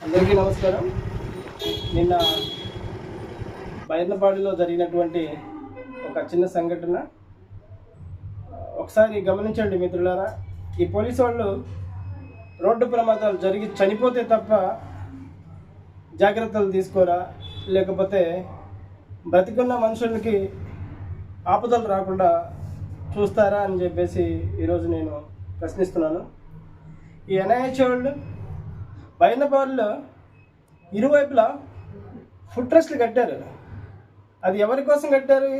అందరికీ నమస్కారం. నిన్న బైర్నపాడిలో జరిగినటువంటి ఒక చిన్న సంఘటన. ఒకసారి గమనించండి మిత్రులారా ఈ పోలీసు వాళ్ళు రోడ్డు ప్రమాదాలు జరిగి చనిపోతే తప్ప జాగ్రత్తలు తీసుకోరా లేకపోతే బ్రతికున్న మనుషులకి ఆపదలు రాకుండా చూస్తారా అని చెప్పేసి ఈరోజు నేను ప్రశ్నిస్తున్నాను. ఈ ఎన్ఐహెచ్ వాళ్ళు బైనపాడులో ఇరువైపులా ఫుడ్ ట్రస్ట్లు కట్టారు. అది ఎవరి కోసం కట్టారు?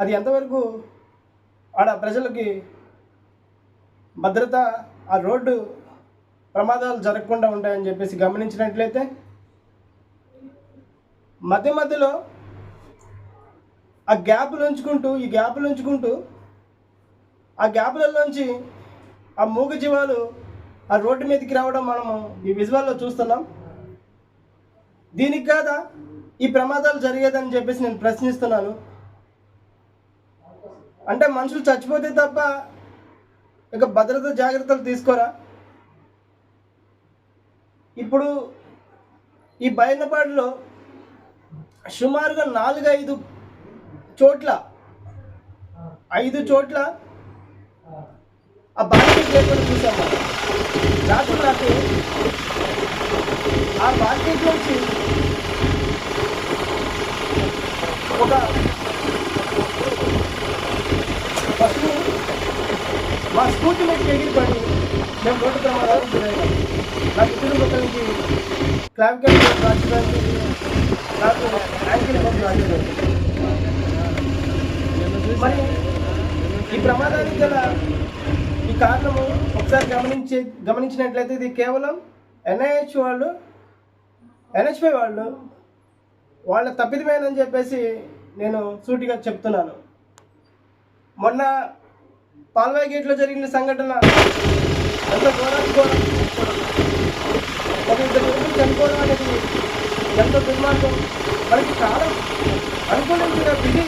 అది ఎంతవరకు ఆడ ప్రజలకి భద్రత ఆ రోడ్డు ప్రమాదాలు జరగకుండా ఉంటాయని చెప్పేసి గమనించినట్లయితే మధ్య మధ్యలో ఆ గ్యాపులు ఉంచుకుంటూ ఈ గ్యాపులు ఉంచుకుంటూ ఆ గ్యాపులలోంచి ఆ మూగ జీవాలు ఆ రోడ్డు మీదకి రావడం మనము ఈ విజువల్లో చూస్తున్నాం. దీనికి కాదా ఈ ప్రమాదాలు జరిగేదని చెప్పేసి నేను ప్రశ్నిస్తున్నాను. అంటే మనుషులు చచ్చిపోతే తప్ప ఇక భద్రత జాగ్రత్తలు తీసుకోరా? ఇప్పుడు ఈ బయలుపాడులో సుమారుగా నాలుగు ఐదు చోట్ల ఐదు చోట్ల ఆ బార్కేజ్ లేకుండా చూసాం రాత్రి ఆ బార్కేజ్ నుంచి ఒక బస్సు మా స్కూటీ మీద ఎగిరి పడి మేము రోడ్డు ప్రమాదాలు నాకు నా ఇద్దరు మొత్తానికి క్లావికల్ రాజధానికి నాకు యాంకిల్ రాజధాని మరి ఈ ప్రమాదానికి గల ఈ కారణము ఒకసారి గమనించి గమనించినట్లయితే ఇది కేవలం ఎన్ఐహెచ్ వాళ్ళు ఎన్హెచ్పై వాళ్ళు వాళ్ళ తప్పిదమేనని చెప్పేసి నేను సూటిగా చెప్తున్నాను. మొన్న పాల్వాయి గేట్లో జరిగిన సంఘటన ఎంత ఘోరానికి ఘోరం ఒక ఇద్దరు చనిపోవడం అనేది ఎంత దుర్మార్గం. మనకి కాలం అనుకూలించిన విధి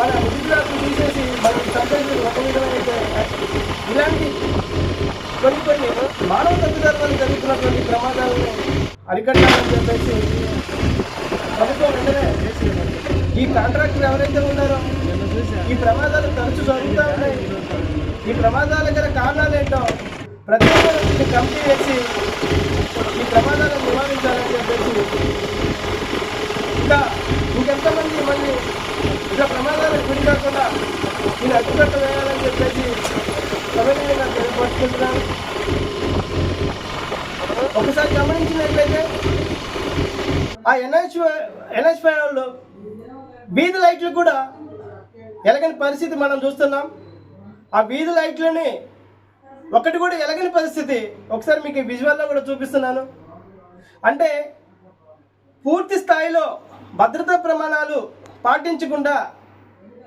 మన విధులను తీసేసి మనం సంతోషం ఒక చెప్పేసి ప్రభుత్వం వెంటనే ఈ కాంట్రాక్టర్ ఎవరైతే ఉన్నారో? ఈ ప్రమాదాలు తరచు జరుగుతూ ఉన్నాయి. ఈ ప్రమాదాల గల కారణాలు ఏంటో ప్రత్యేకమైన కమిటీ వేసి ఈ ప్రమాదాలను నివారించాలని చెప్పేసి ఇంకా ఇంకెంతమంది మళ్ళీ ఇలా ప్రమాదాలకు గురి కాకుండా నేను అడ్డుకట్ట వేయాలని చెప్పేసి సభ్యులుగా తెలియపరుచుకుంటున్నాను. ఒకసారి గమనించినట్లయితే ఆ ఎన్హెచ్ ఎన్హెచ్ వాళ్ళు వీధి లైట్లు కూడా ఎలగని పరిస్థితి మనం చూస్తున్నాం. ఆ వీధి లైట్లని ఒకటి కూడా ఎలగని పరిస్థితి ఒకసారి మీకు విజువల్లో కూడా చూపిస్తున్నాను. అంటే పూర్తి స్థాయిలో భద్రతా ప్రమాణాలు పాటించకుండా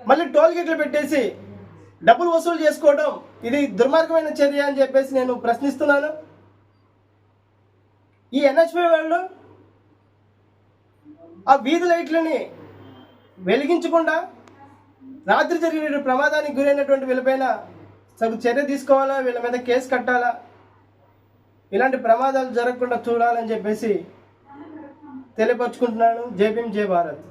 మళ్ళీ టోల్ గేట్లు పెట్టేసి డబ్బులు వసూలు చేసుకోవడం ఇది దుర్మార్గమైన చర్య అని చెప్పేసి నేను ప్రశ్నిస్తున్నాను. ఈ ఎన్హెచ్పై వాళ్ళు ఆ వీధి లైట్లని వెలిగించకుండా రాత్రి జరిగిన ప్రమాదానికి గురైనటువంటి వీళ్ళపైన సగు చర్య తీసుకోవాలా? వీళ్ళ మీద కేసు కట్టాలా? ఇలాంటి ప్రమాదాలు జరగకుండా చూడాలని చెప్పేసి తెలియపరుచుకుంటున్నాను. జేపీఎం జే భారత్.